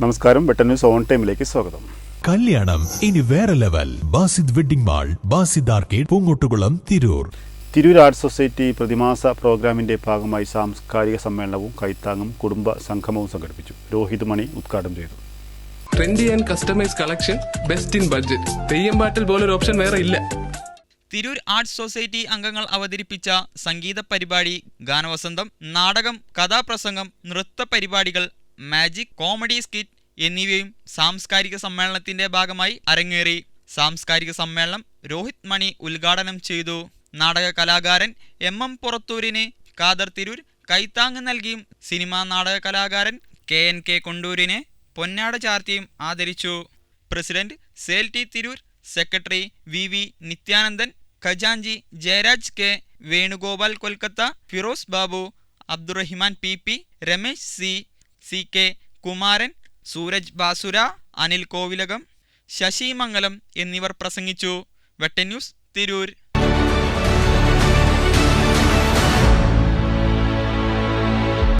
നമസ്കാരം Vettan news on ടൈമിലേക്ക് സ്വാഗതം. കല്യാണം ഇനി വേറെ level. Basid wedding mall Basid arcade Poonkottukulam Tirur. Tirur arts society പ്രതിമാസ പ്രോഗ്രാമിന്റെ ഭാഗമായി സാംസ്കാരിക സമ്മേളനവും കൈത്താങ്ങും കുടുംബ സംഗമവും സംഘടിപ്പിച്ചു. രോഹിത് മണി ഉദ്ഘാടനം ചെയ്തു. Trendy and customise collection best in budget Theyyam പാട്ടിൽ പോലൊരു ഓപ്ഷൻ വേറെ ഇല്ല. തിരൂർ ആർട്സ് സൊസൈറ്റി അംഗങ്ങൾ അവതരിപ്പിച്ച സംഗീത പരിപാടി ഗാനവസന്തം നാടകം കഥാപ്രസംഗം നൃത്ത പരിപാടികൾ മാജിക് കോമഡി സ്കിറ്റ് എന്നിവയും സാംസ്കാരിക സമ്മേളനത്തിന്റെ ഭാഗമായി അരങ്ങേറി. സാംസ്കാരിക സമ്മേളനം രോഹിത് മണി ഉദ്ഘാടനം ചെയ്തു. നാടക കലാകാരൻ എം എം പുറത്തൂരിന് കാദർ തിരൂർ കൈത്താങ് നൽകിയും സിനിമാ നാടക കലാകാരൻ കെ എൻ കെ കൊണ്ടൂരിനെ പൊന്നാട ചാർത്തിയും ആദരിച്ചു. President sale T Tirur secretary V V Nithyanandan ഖജാൻജി Jayaraj K Venugopal Kolkata Firoz Babu Abdurahiman P P Ramesh C C K Kumaran Sooraj ബാസുര Anil Kovilakam Sasimangalam എന്നിവർ പ്രസംഗിച്ചു. വെട്ടന്യൂസ് തിരൂർ.